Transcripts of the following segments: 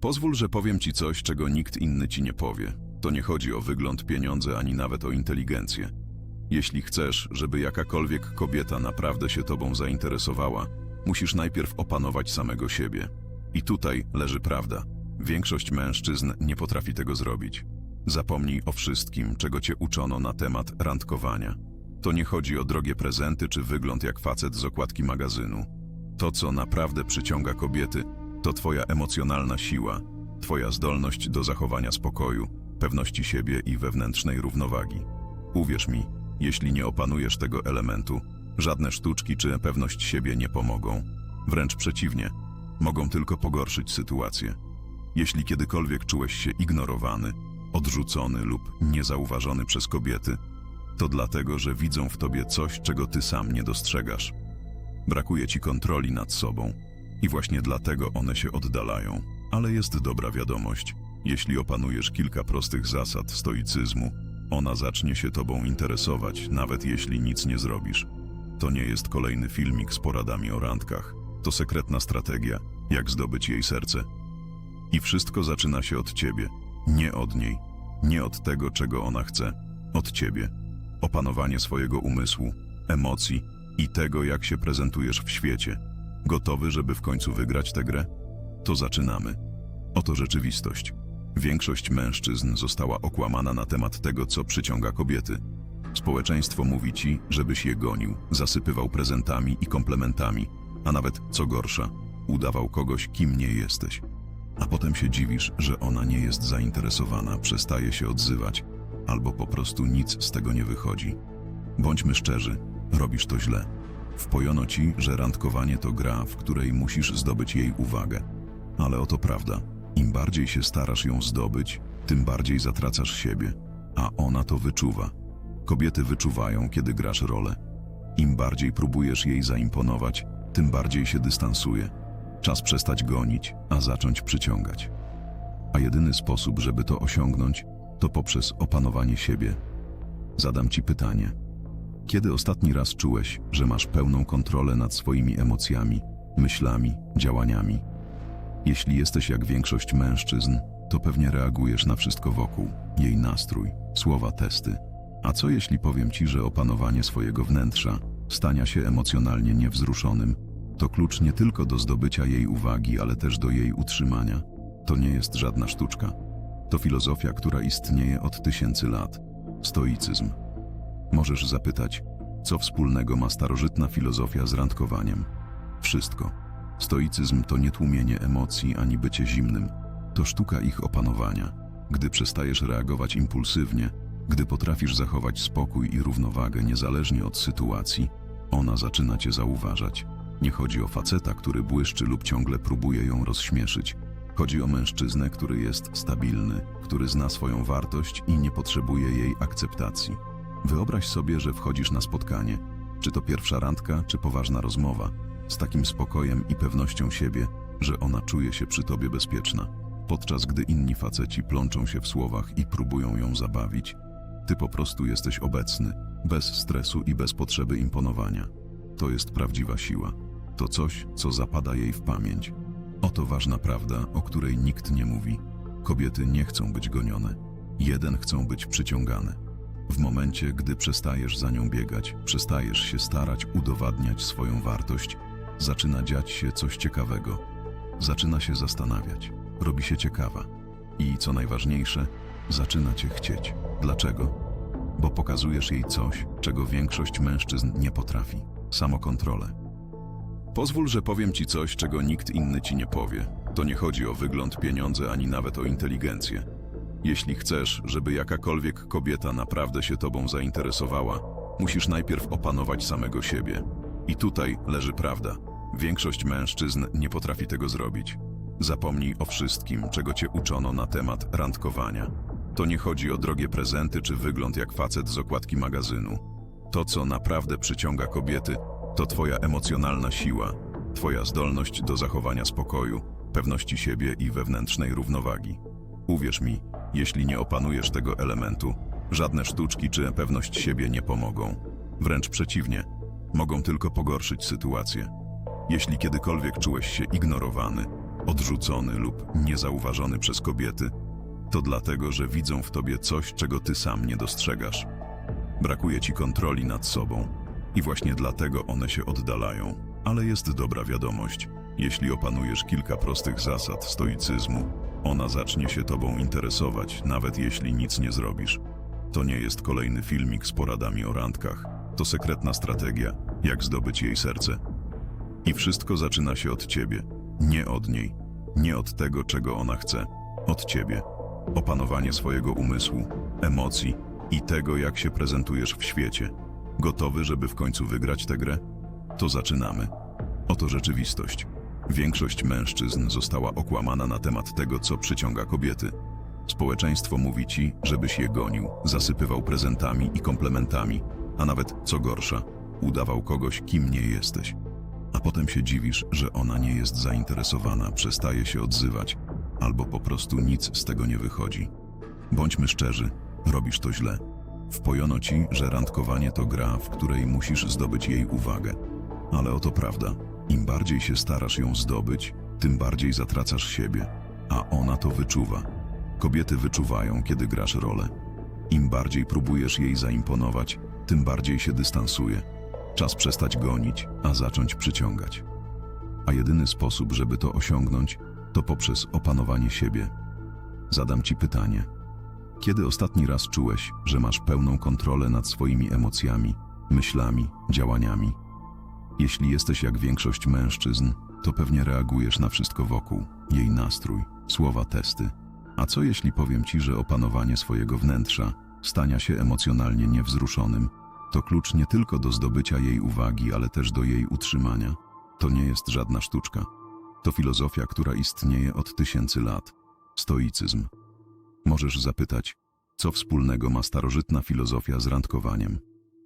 Pozwól, że powiem ci coś, czego nikt inny ci nie powie. To nie chodzi o wygląd, pieniądze, ani nawet o inteligencję. Jeśli chcesz, żeby jakakolwiek kobieta naprawdę się tobą zainteresowała, musisz najpierw opanować samego siebie. I tutaj leży prawda. Większość mężczyzn nie potrafi tego zrobić. Zapomnij o wszystkim, czego cię uczono na temat randkowania. To nie chodzi o drogie prezenty czy wygląd jak facet z okładki magazynu. To, co naprawdę przyciąga kobiety, to twoja emocjonalna siła, twoja zdolność do zachowania spokoju, pewności siebie i wewnętrznej równowagi. Uwierz mi, jeśli nie opanujesz tego elementu, żadne sztuczki czy pewność siebie nie pomogą. Wręcz przeciwnie, mogą tylko pogorszyć sytuację. Jeśli kiedykolwiek czułeś się ignorowany, odrzucony lub niezauważony przez kobiety, to dlatego, że widzą w tobie coś, czego ty sam nie dostrzegasz. Brakuje ci kontroli nad sobą i właśnie dlatego one się oddalają. Ale jest dobra wiadomość. Jeśli opanujesz kilka prostych zasad stoicyzmu, ona zacznie się tobą interesować, nawet jeśli nic nie zrobisz. To nie jest kolejny filmik z poradami o randkach. To sekretna strategia, jak zdobyć jej serce. I wszystko zaczyna się od ciebie, nie od niej, nie od tego, czego ona chce, od ciebie. Opanowanie swojego umysłu, emocji i tego, jak się prezentujesz w świecie. Gotowy, żeby w końcu wygrać tę grę? To zaczynamy. Oto rzeczywistość. Większość mężczyzn została okłamana na temat tego, co przyciąga kobiety. Społeczeństwo mówi ci, żebyś je gonił, zasypywał prezentami i komplementami, a nawet, co gorsza, udawał kogoś, kim nie jesteś. A potem się dziwisz, że ona nie jest zainteresowana, przestaje się odzywać, albo po prostu nic z tego nie wychodzi. Bądźmy szczerzy, robisz to źle. Wpojono ci, że randkowanie to gra, w której musisz zdobyć jej uwagę. Ale oto prawda. Im bardziej się starasz ją zdobyć, tym bardziej zatracasz siebie, a ona to wyczuwa. Kobiety wyczuwają, kiedy grasz rolę. Im bardziej próbujesz jej zaimponować, tym bardziej się dystansuje. Czas przestać gonić, a zacząć przyciągać. A jedyny sposób, żeby to osiągnąć, to poprzez opanowanie siebie. Zadam ci pytanie. Kiedy ostatni raz czułeś, że masz pełną kontrolę nad swoimi emocjami, myślami, działaniami? Jeśli jesteś jak większość mężczyzn, to pewnie reagujesz na wszystko wokół, jej nastrój, słowa, testy. A co jeśli powiem ci, że opanowanie swojego wnętrza, stania się emocjonalnie niewzruszonym, to klucz nie tylko do zdobycia jej uwagi, ale też do jej utrzymania? To nie jest żadna sztuczka. To filozofia, która istnieje od tysięcy lat. Stoicyzm. Możesz zapytać, co wspólnego ma starożytna filozofia z randkowaniem? Wszystko. Stoicyzm to nie tłumienie emocji ani bycie zimnym. To sztuka ich opanowania. Gdy przestajesz reagować impulsywnie, gdy potrafisz zachować spokój i równowagę niezależnie od sytuacji, ona zaczyna cię zauważać. Nie chodzi o faceta, który błyszczy lub ciągle próbuje ją rozśmieszyć. Chodzi o mężczyznę, który jest stabilny, który zna swoją wartość i nie potrzebuje jej akceptacji. Wyobraź sobie, że wchodzisz na spotkanie, czy to pierwsza randka, czy poważna rozmowa, z takim spokojem i pewnością siebie, że ona czuje się przy tobie bezpieczna. Podczas gdy inni faceci plączą się w słowach i próbują ją zabawić, ty po prostu jesteś obecny, bez stresu i bez potrzeby imponowania. To jest prawdziwa siła. To coś, co zapada jej w pamięć. Oto ważna prawda, o której nikt nie mówi. Kobiety nie chcą być gonione. Jeden chcą być przyciągane. W momencie, gdy przestajesz za nią biegać, przestajesz się starać udowadniać swoją wartość, zaczyna dziać się coś ciekawego. Zaczyna się zastanawiać, robi się ciekawa. I co najważniejsze, zaczyna cię chcieć. Dlaczego? Bo pokazujesz jej coś, czego większość mężczyzn nie potrafi samokontrolę. Pozwól, że powiem ci coś, czego nikt inny ci nie powie. To nie chodzi o wygląd, pieniądze, ani nawet o inteligencję. Jeśli chcesz, żeby jakakolwiek kobieta naprawdę się tobą zainteresowała, musisz najpierw opanować samego siebie. I tutaj leży prawda. Większość mężczyzn nie potrafi tego zrobić. Zapomnij o wszystkim, czego cię uczono na temat randkowania. To nie chodzi o drogie prezenty czy wygląd jak facet z okładki magazynu. To, co naprawdę przyciąga kobiety, to twoja emocjonalna siła, twoja zdolność do zachowania spokoju, pewności siebie i wewnętrznej równowagi. Uwierz mi, jeśli nie opanujesz tego elementu, żadne sztuczki czy pewność siebie nie pomogą. Wręcz przeciwnie, mogą tylko pogorszyć sytuację. Jeśli kiedykolwiek czułeś się ignorowany, odrzucony lub niezauważony przez kobiety, to dlatego, że widzą w tobie coś, czego ty sam nie dostrzegasz. Brakuje ci kontroli nad sobą i właśnie dlatego one się oddalają. Ale jest dobra wiadomość. Jeśli opanujesz kilka prostych zasad stoicyzmu, ona zacznie się tobą interesować, nawet jeśli nic nie zrobisz. To nie jest kolejny filmik z poradami o randkach. To sekretna strategia, jak zdobyć jej serce. I wszystko zaczyna się od ciebie, nie od niej, nie od tego, czego ona chce, od ciebie. Opanowanie swojego umysłu, emocji i tego, jak się prezentujesz w świecie. Gotowy, żeby w końcu wygrać tę grę? To zaczynamy. Oto rzeczywistość. Większość mężczyzn została okłamana na temat tego, co przyciąga kobiety. Społeczeństwo mówi ci, żebyś je gonił, zasypywał prezentami i komplementami, a nawet co gorsza, udawał kogoś, kim nie jesteś. A potem się dziwisz, że ona nie jest zainteresowana, przestaje się odzywać, albo po prostu nic z tego nie wychodzi. Bądźmy szczerzy, robisz to źle. Wpojono ci, że randkowanie to gra, w której musisz zdobyć jej uwagę. Ale oto prawda. Im bardziej się starasz ją zdobyć, tym bardziej zatracasz siebie, a ona to wyczuwa. Kobiety wyczuwają, kiedy grasz rolę. Im bardziej próbujesz jej zaimponować, tym bardziej się dystansuje. Czas przestać gonić, a zacząć przyciągać. A jedyny sposób, żeby to osiągnąć, to poprzez opanowanie siebie. Zadam ci pytanie. Kiedy ostatni raz czułeś, że masz pełną kontrolę nad swoimi emocjami, myślami, działaniami? Jeśli jesteś jak większość mężczyzn, to pewnie reagujesz na wszystko wokół, jej nastrój, słowa, testy. A co jeśli powiem ci, że opanowanie swojego wnętrza, stania się emocjonalnie niewzruszonym, to klucz nie tylko do zdobycia jej uwagi, ale też do jej utrzymania? To nie jest żadna sztuczka. To filozofia, która istnieje od tysięcy lat. Stoicyzm. Możesz zapytać, co wspólnego ma starożytna filozofia z randkowaniem?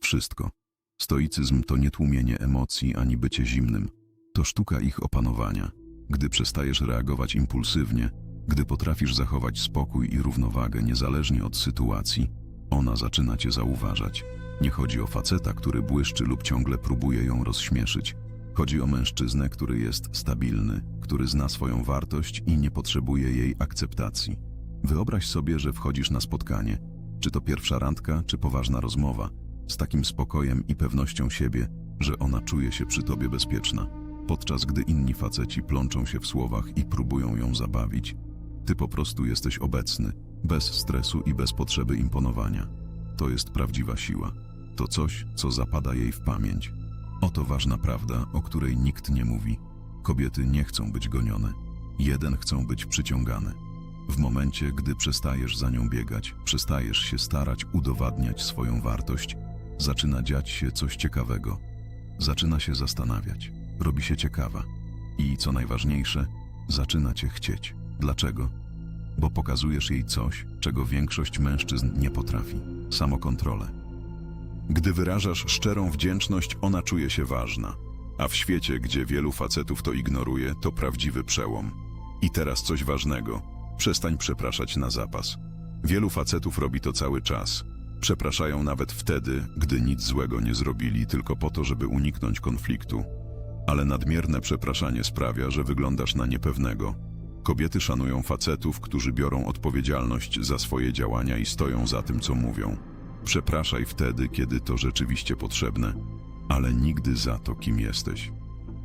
Wszystko. Stoicyzm to nie tłumienie emocji ani bycie zimnym. To sztuka ich opanowania. Gdy przestajesz reagować impulsywnie, gdy potrafisz zachować spokój i równowagę niezależnie od sytuacji, ona zaczyna cię zauważać. Nie chodzi o faceta, który błyszczy lub ciągle próbuje ją rozśmieszyć. Chodzi o mężczyznę, który jest stabilny, który zna swoją wartość i nie potrzebuje jej akceptacji. Wyobraź sobie, że wchodzisz na spotkanie, czy to pierwsza randka, czy poważna rozmowa, z takim spokojem i pewnością siebie, że ona czuje się przy tobie bezpieczna, podczas gdy inni faceci plączą się w słowach i próbują ją zabawić. Ty po prostu jesteś obecny, bez stresu i bez potrzeby imponowania. To jest prawdziwa siła. To coś, co zapada jej w pamięć. Oto ważna prawda, o której nikt nie mówi. Kobiety nie chcą być gonione. Jeden chcą być przyciągane. W momencie, gdy przestajesz za nią biegać, przestajesz się starać udowadniać swoją wartość, zaczyna dziać się coś ciekawego. Zaczyna się zastanawiać, robi się ciekawa i, co najważniejsze, zaczyna cię chcieć. Dlaczego? Bo pokazujesz jej coś, czego większość mężczyzn nie potrafi samokontrolę. Gdy wyrażasz szczerą wdzięczność, ona czuje się ważna, a w świecie, gdzie wielu facetów to ignoruje, to prawdziwy przełom. I teraz coś ważnego. Przestań przepraszać na zapas. Wielu facetów robi to cały czas. Przepraszają nawet wtedy, gdy nic złego nie zrobili, tylko po to, żeby uniknąć konfliktu. Ale nadmierne przepraszanie sprawia, że wyglądasz na niepewnego. Kobiety szanują facetów, którzy biorą odpowiedzialność za swoje działania i stoją za tym, co mówią. Przepraszaj wtedy, kiedy to rzeczywiście potrzebne, ale nigdy za to, kim jesteś.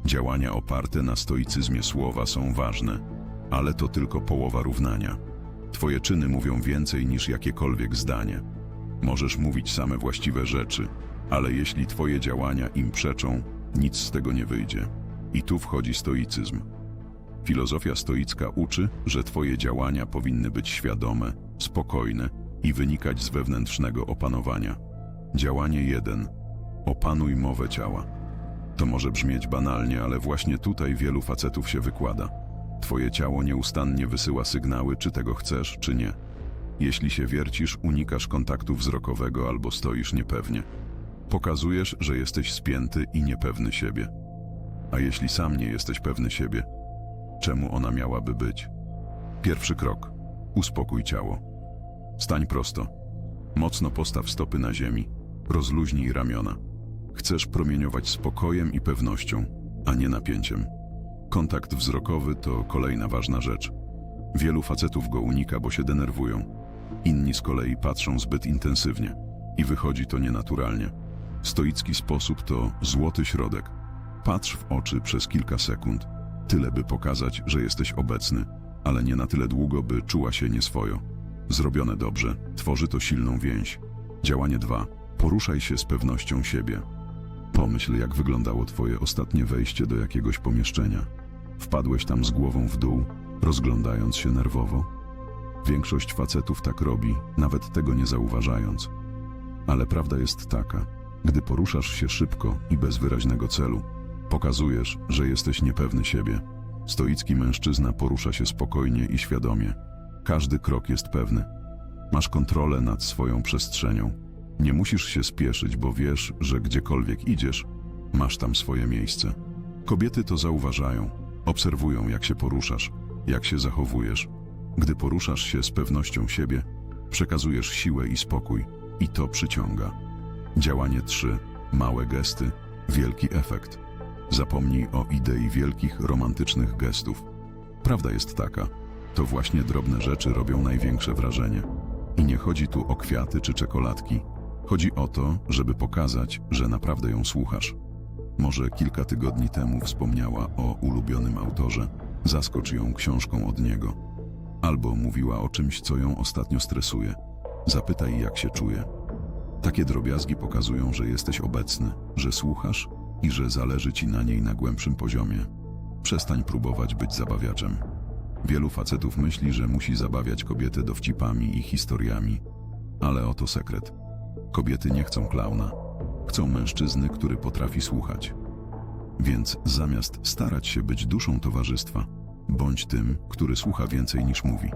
Działania oparte na stoicyzmie słowa są ważne, ale to tylko połowa równania. Twoje czyny mówią więcej niż jakiekolwiek zdanie. Możesz mówić same właściwe rzeczy, ale jeśli twoje działania im przeczą, nic z tego nie wyjdzie. I tu wchodzi stoicyzm. Filozofia stoicka uczy, że twoje działania powinny być świadome, spokojne i wynikać z wewnętrznego opanowania. Działanie 1. Opanuj mowę ciała. To może brzmieć banalnie, ale właśnie tutaj wielu facetów się wykłada. Twoje ciało nieustannie wysyła sygnały, czy tego chcesz, czy nie. Jeśli się wiercisz, unikasz kontaktu wzrokowego albo stoisz niepewnie. Pokazujesz, że jesteś spięty i niepewny siebie. A jeśli sam nie jesteś pewny siebie, czemu ona miałaby być? Pierwszy krok. Uspokój ciało. Stań prosto. Mocno postaw stopy na ziemi. Rozluźnij ramiona. Chcesz promieniować spokojem i pewnością, a nie napięciem. Kontakt wzrokowy to kolejna ważna rzecz. Wielu facetów go unika, bo się denerwują. Inni z kolei patrzą zbyt intensywnie i wychodzi to nienaturalnie. Stoicki sposób to złoty środek. Patrz w oczy przez kilka sekund, tyle by pokazać, że jesteś obecny, ale nie na tyle długo, by czuła się nieswojo. Zrobione dobrze, tworzy to silną więź. Działanie 2. Poruszaj się z pewnością siebie. Pomyśl, jak wyglądało twoje ostatnie wejście do jakiegoś pomieszczenia. Wpadłeś tam z głową w dół, rozglądając się nerwowo. Większość facetów tak robi, nawet tego nie zauważając. Ale prawda jest taka, gdy poruszasz się szybko i bez wyraźnego celu, pokazujesz, że jesteś niepewny siebie. Stoicki mężczyzna porusza się spokojnie i świadomie. Każdy krok jest pewny. Masz kontrolę nad swoją przestrzenią. Nie musisz się spieszyć, bo wiesz, że gdziekolwiek idziesz, masz tam swoje miejsce. Kobiety to zauważają, obserwują, jak się poruszasz, jak się zachowujesz. Gdy poruszasz się z pewnością siebie, przekazujesz siłę i spokój, i to przyciąga. Działanie 3. Małe gesty, wielki efekt. Zapomnij o idei wielkich, romantycznych gestów. Prawda jest taka, to właśnie drobne rzeczy robią największe wrażenie. I nie chodzi tu o kwiaty czy czekoladki. Chodzi o to, żeby pokazać, że naprawdę ją słuchasz. Może kilka tygodni temu wspomniała o ulubionym autorze, zaskocz ją książką od niego. Albo mówiła o czymś, co ją ostatnio stresuje. Zapytaj, jak się czuje. Takie drobiazgi pokazują, że jesteś obecny, że słuchasz i że zależy ci na niej na głębszym poziomie. Przestań próbować być zabawiaczem. Wielu facetów myśli, że musi zabawiać kobiety dowcipami i historiami. Ale oto sekret. Kobiety nie chcą klauna. Chcą mężczyzny, który potrafi słuchać. Więc zamiast starać się być duszą towarzystwa, bądź tym, który słucha więcej niż mówi.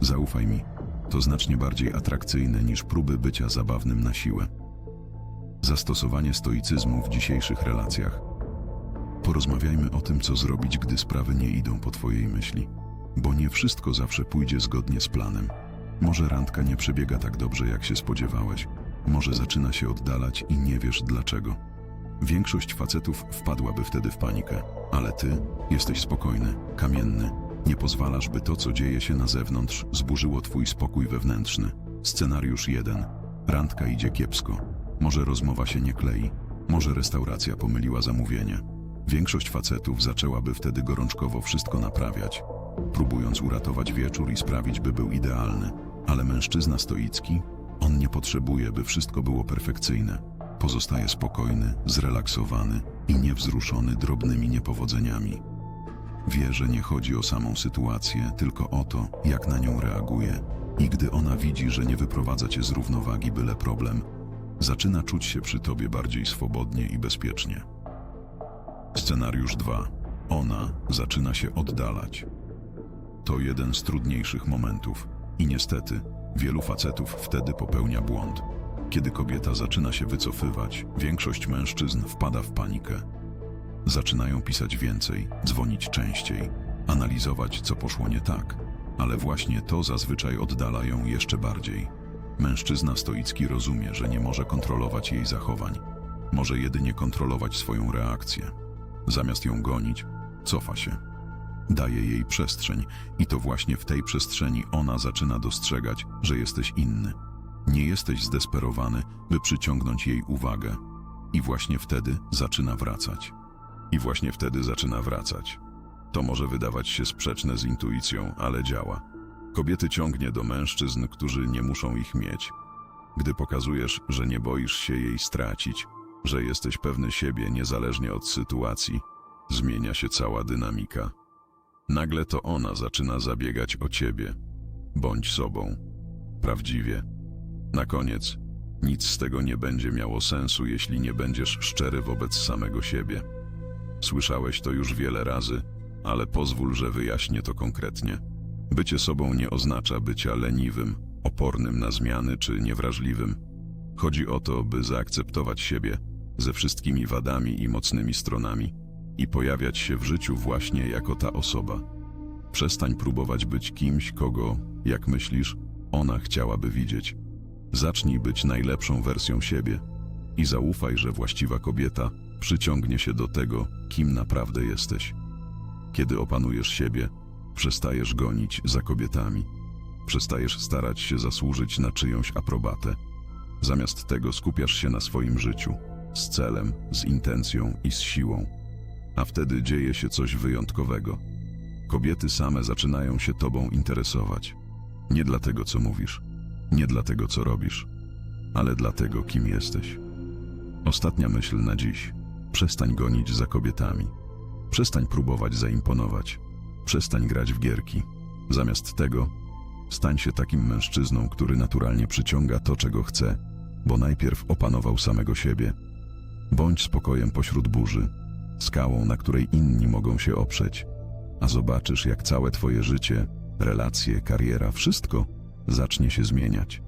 Zaufaj mi, to znacznie bardziej atrakcyjne niż próby bycia zabawnym na siłę. Zastosowanie stoicyzmu w dzisiejszych relacjach. Porozmawiajmy o tym, co zrobić, gdy sprawy nie idą po Twojej myśli, bo nie wszystko zawsze pójdzie zgodnie z planem. Może randka nie przebiega tak dobrze, jak się spodziewałeś, może zaczyna się oddalać i nie wiesz dlaczego. Większość facetów wpadłaby wtedy w panikę, ale ty jesteś spokojny, kamienny. Nie pozwalasz, by to, co dzieje się na zewnątrz, zburzyło twój spokój wewnętrzny. Scenariusz 1. Randka idzie kiepsko. Może rozmowa się nie klei. Może restauracja pomyliła zamówienie. Większość facetów zaczęłaby wtedy gorączkowo wszystko naprawiać, próbując uratować wieczór i sprawić, by był idealny. Ale mężczyzna stoicki, on nie potrzebuje, by wszystko było perfekcyjne. Pozostaje spokojny, zrelaksowany i niewzruszony drobnymi niepowodzeniami. Wie, że nie chodzi o samą sytuację, tylko o to, jak na nią reaguje. I gdy ona widzi, że nie wyprowadza cię z równowagi byle problem, zaczyna czuć się przy tobie bardziej swobodnie i bezpiecznie. Scenariusz 2. Ona zaczyna się oddalać. To jeden z trudniejszych momentów i niestety wielu facetów wtedy popełnia błąd. Kiedy kobieta zaczyna się wycofywać, większość mężczyzn wpada w panikę. Zaczynają pisać więcej, dzwonić częściej, analizować, co poszło nie tak, ale właśnie to zazwyczaj oddala ją jeszcze bardziej. Mężczyzna stoicki rozumie, że nie może kontrolować jej zachowań, może jedynie kontrolować swoją reakcję. Zamiast ją gonić, cofa się. Daje jej przestrzeń i to właśnie w tej przestrzeni ona zaczyna dostrzegać, że jesteś inny. Nie jesteś zdesperowany, by przyciągnąć jej uwagę. I właśnie wtedy zaczyna wracać. I właśnie wtedy zaczyna wracać. To może wydawać się sprzeczne z intuicją, ale działa. Kobiety ciągnie do mężczyzn, którzy nie muszą ich mieć. Gdy pokazujesz, że nie boisz się jej stracić, że jesteś pewny siebie niezależnie od sytuacji, zmienia się cała dynamika. Nagle to ona zaczyna zabiegać o ciebie. Bądź sobą. Prawdziwie. Na koniec, nic z tego nie będzie miało sensu, jeśli nie będziesz szczery wobec samego siebie. Słyszałeś to już wiele razy, ale pozwól, że wyjaśnię to konkretnie. Bycie sobą nie oznacza bycia leniwym, opornym na zmiany czy niewrażliwym. Chodzi o to, by zaakceptować siebie ze wszystkimi wadami i mocnymi stronami i pojawiać się w życiu właśnie jako ta osoba. Przestań próbować być kimś, kogo, jak myślisz, ona chciałaby widzieć. Zacznij być najlepszą wersją siebie i zaufaj, że właściwa kobieta przyciągnie się do tego, kim naprawdę jesteś. Kiedy opanujesz siebie, przestajesz gonić za kobietami, przestajesz starać się zasłużyć na czyjąś aprobatę. Zamiast tego skupiasz się na swoim życiu, z celem, z intencją i z siłą. A wtedy dzieje się coś wyjątkowego. Kobiety same zaczynają się tobą interesować. Nie dlatego, co mówisz, nie dlatego, co robisz, ale dlatego, kim jesteś. Ostatnia myśl na dziś. Przestań gonić za kobietami. Przestań próbować zaimponować. Przestań grać w gierki. Zamiast tego, stań się takim mężczyzną, który naturalnie przyciąga to, czego chce, bo najpierw opanował samego siebie. Bądź spokojem pośród burzy, skałą, na której inni mogą się oprzeć, a zobaczysz, jak całe twoje życie, relacje, kariera, wszystko zacznie się zmieniać.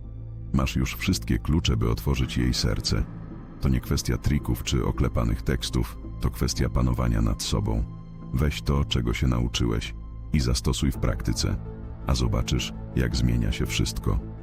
Masz już wszystkie klucze, by otworzyć jej serce. To nie kwestia trików czy oklepanych tekstów, to kwestia panowania nad sobą. Weź to, czego się nauczyłeś i zastosuj w praktyce, a zobaczysz, jak zmienia się wszystko.